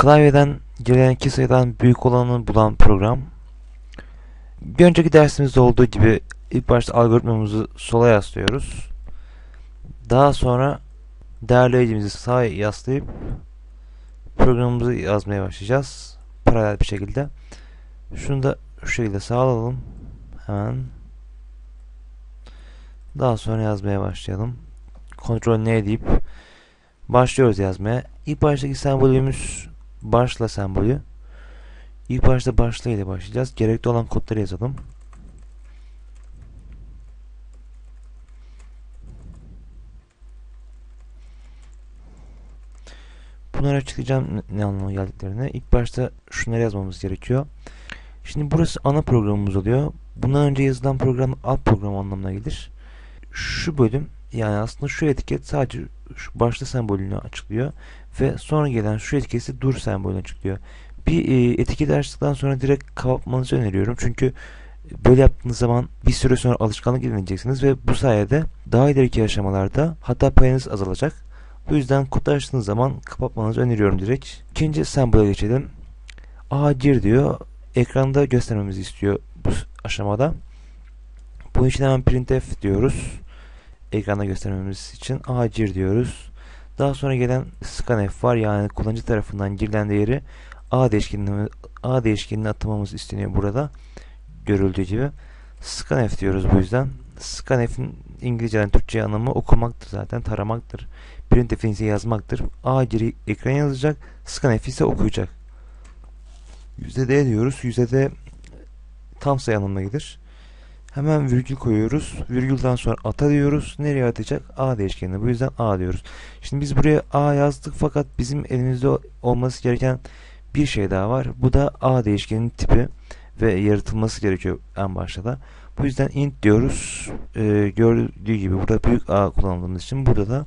Klavyeden gelen iki sayıdan büyük olanı bulan program. Bir önceki dersimizde olduğu gibi ilk başta algoritmamızı sola yaslıyoruz. Daha sonra değerleyicimizi sağa yaslayıp programımızı yazmaya başlayacağız. Paralel bir şekilde. Şunu da şu şekilde sağlayalım. Hemen. Daha sonra yazmaya başlayalım. Kontrol ne deyip başlıyoruz yazmaya. İlk baştaki sembolümüz başla sembolü. İlk başta başla ile başlayacağız. Gerekli olan kodları yazalım. Bunları açıklayacağım ne anlama geldiklerini. İlk başta şunları yazmamız gerekiyor. Şimdi burası ana programımız oluyor. Bundan önce yazılan program alt program anlamına gelir. Şu bölüm yani aslında şu etiket sadece şu başta sembolünü açıklıyor ve sonra gelen şu etiketi dur sembolünü açıklıyor. Bir e, etiket açtıktan sonra direkt kapatmanızı öneriyorum. Çünkü böyle yaptığınız zaman bir süre sonra alışkanlık edineceksiniz ve bu sayede daha ileriki aşamalarda hata payınız azalacak. Bu yüzden kodu açtığınız zaman kapatmanızı öneriyorum direkt. İkinci sembole geçelim. A gir diyor. Ekranda göstermemizi istiyor bu aşamada. Bunun için hemen printf diyoruz. Ekranda göstermemiz için A gir diyoruz. Daha sonra gelen scanf var. Yani kullanıcı tarafından girilen değeri A değişkenine, A değişkenine atmamız isteniyor burada. Görüldüğü gibi. Scanf diyoruz bu yüzden. Scanf'in İngilizceden Türkçe anlamı okumaktır zaten. Taramaktır. Printf'in ise yazmaktır. A giri ekran yazacak. Scanf ise okuyacak. %D diyoruz. %D tam sayı anlamına gelir. Hemen virgül koyuyoruz. Virgülden sonra ata diyoruz. Nereye atacak? A değişkenine. Bu yüzden A diyoruz. Şimdi biz buraya A yazdık fakat bizim elimizde olması gereken bir şey daha var. Bu da A değişkenin tipi ve yaratılması gerekiyor en başta da. Bu yüzden int diyoruz. Ee, gördüğü gibi burada büyük A kullandığımız için burada da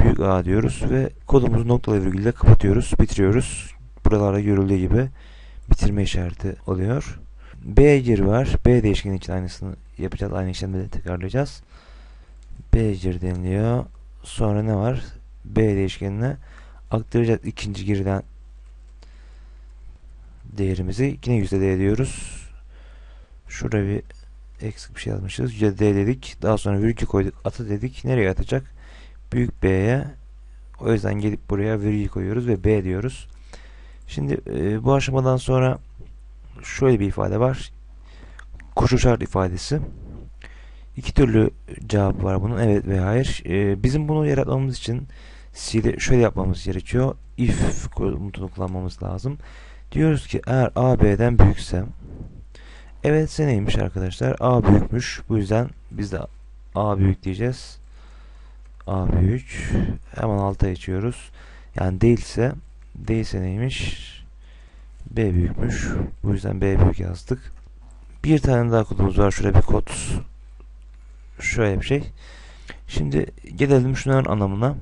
büyük A diyoruz ve kodumuzu noktalı virgülle kapatıyoruz, bitiriyoruz. Buralarda görüldüğü gibi bitirme işareti oluyor. B gir var. B değişkeni için aynısını yapacağız. Aynı işlemleri tekrarlayacağız. B gir deniliyor. Sonra ne var? B değişkenine aktaracağız ikinci girden değerimizi. Yine %D diyoruz. Şurada bir eksik bir şey yazmışız. %D dedik. Daha sonra virgül koyduk. Atı dedik. Nereye atacak? Büyük B'ye. O yüzden gelip buraya virgül koyuyoruz ve B diyoruz. Şimdi e, bu aşamadan sonra şöyle bir ifade var. Koşu şart ifadesi. İki türlü cevap var bunun. Evet ve hayır. E, bizim bunu yaratmamız için C'de şöyle yapmamız gerekiyor. If komutunu kullanmamız lazım. Diyoruz ki eğer A B'den büyükse Evet neymiş arkadaşlar? A büyükmüş. Bu yüzden biz de A büyük diyeceğiz. A büyük. Hemen alta geçiyoruz. Yani değilse değilse neymiş? B büyükmüş. Bu yüzden B büyük yazdık. Bir tane daha kodumuz var. Şurada bir kod. Şöyle bir şey. Şimdi gelelim şunların anlamına.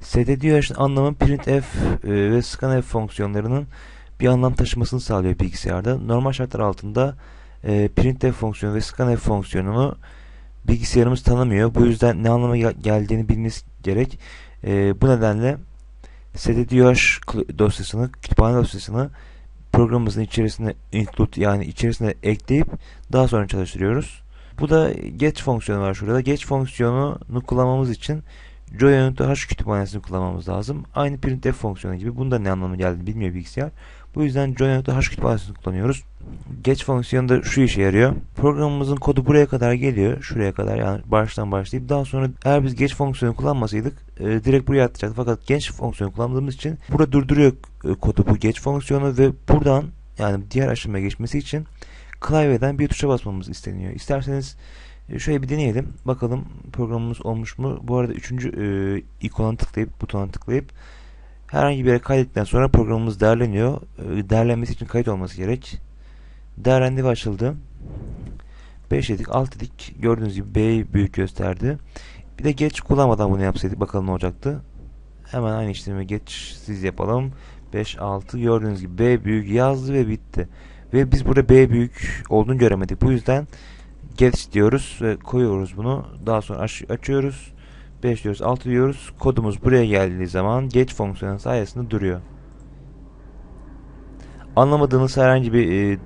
STDOH'ın anlamı printf e, ve scanf fonksiyonlarının bir anlam taşımasını sağlıyor bilgisayarda. Normal şartlar altında e, printf fonksiyonu ve scanf fonksiyonunu bilgisayarımız tanımıyor. Bu yüzden ne anlama gel geldiğini bilmeniz gerek. E, bu nedenle stdoh dosyasını, kütüphane dosyasını programımızın içerisine include yani içerisine ekleyip daha sonra çalıştırıyoruz. Bu da get fonksiyonu var şurada. Get fonksiyonunu kullanmamız için JOINT H kütüphanesini kullanmamız lazım. Aynı printf fonksiyonu gibi. Bunda ne anlamı geldi bilmiyor bilgisayar. Bu yüzden JOINT H kütüphanesini kullanıyoruz. Geç fonksiyonu da şu işe yarıyor. Programımızın kodu buraya kadar geliyor. Şuraya kadar yani baştan başlayıp daha sonra eğer biz geç fonksiyonu kullanmasaydık e, direkt buraya atacaktı. Fakat geç fonksiyonu kullandığımız için burada durduruyor e, kodu bu geç fonksiyonu ve buradan yani diğer aşamaya geçmesi için klavyeden bir tuşa basmamız isteniyor. İsterseniz e, şöyle bir deneyelim. Bakalım programımız olmuş mu? Bu arada üçüncü e, ikona tıklayıp butona tıklayıp herhangi bir yere kaydettikten sonra programımız değerleniyor. E, değerlenmesi için kayıt olması gerek. Değerlendi ve açıldı. 5 dedik 6 dedik. Gördüğünüz gibi B'yi büyük gösterdi. Bir de geç kullanmadan bunu yapsaydık bakalım ne olacaktı. Hemen aynı işlemi geç siz yapalım. 5 6 gördüğünüz gibi B büyük yazdı ve bitti. Ve biz burada B büyük olduğunu göremedik. Bu yüzden geç diyoruz ve koyuyoruz bunu. Daha sonra aç açıyoruz. 5 diyoruz 6 diyoruz. Kodumuz buraya geldiği zaman geç fonksiyonu sayesinde duruyor. Anlamadığınız herhangi bir e,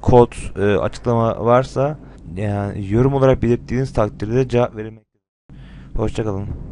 kod, e, açıklama varsa yani yorum olarak belirttiğiniz takdirde cevap verilmektedir. Hoşçakalın.